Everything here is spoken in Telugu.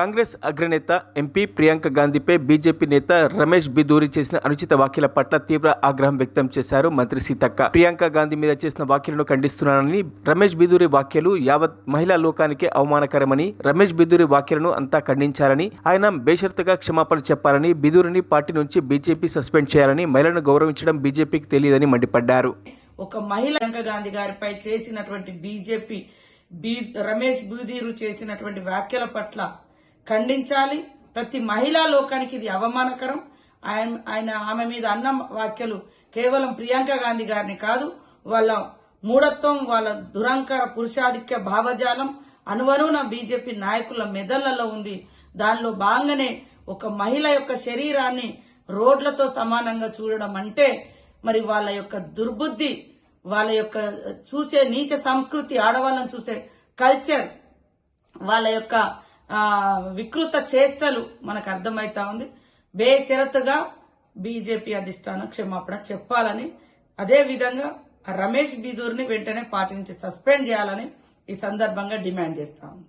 కాంగ్రెస్ అగ్రనేత ఎంపీ ప్రియాంక గాంధీపై బీజేపీ నేత రమేష్ బిదూరి చేసిన అనుచిత వ్యాఖ్యల పట్ల తీవ్ర ఆగ్రహం వ్యక్తం చేశారు మంత్రి సీతక్క. ప్రియాంక గాంధీ మీద చేసిన వ్యాఖ్యలను ఖండిస్తున్నానని రమేష్ బిదూరి వ్యాఖ్యలు యావత్ మహిళా లోకానికి అవమానకరమని రమేష్ బిదూరి వ్యాఖ్యలను అంతా ఖండించారని ఆయన బేషరతుగా క్షమాపణ చెప్పాలని బిదూరిని పార్టీ నుంచి బీజేపీ సస్పెండ్ చేయాలని మహిళను గౌరవించడం బీజేపీకి తెలియదని మండిపడ్డారు. ఒక మహిళ ప్రియాంక గాంధీ గారిపై చేసినటువంటి బీజేపీ బీ రమేష్ బూదీరు చేసినటువంటి వ్యాఖ్యల పట్ల ఖండించాలి. ప్రతి మహిళా లోకానికి ఇది అవమానకరం. ఆయన ఆయన ఆమె మీద అన్న వ్యాఖ్యలు కేవలం ప్రియాంక గాంధీ గారిని కాదు వాళ్ళ మూఢత్వం వాళ్ళ దురంకర పురుషాధిక్య భావజాలం అనువనున బీజేపీ నాయకుల మెదళ్ళలో ఉంది. దానిలో భాగంగానే ఒక మహిళ యొక్క శరీరాన్ని రోడ్లతో సమానంగా చూడడం అంటే మరి వాళ్ళ యొక్క దుర్బుద్ధి వాళ్ళ యొక్క చూసే నీచ సంస్కృతి ఆడవాళ్ళని చూసే కల్చర్ వాళ్ళ యొక్క వికృత చేష్టలు మనకు అర్థమవుతా ఉంది. బేషరతుగా బీజేపీ అధిష్టానం క్షమాపణ చెప్పాలని అదే విధంగా రమేష్ బీదూర్ని వెంటనే పార్టీ నుంచి సస్పెండ్ చేయాలని ఈ సందర్భంగా డిమాండ్ చేస్తా ఉంది.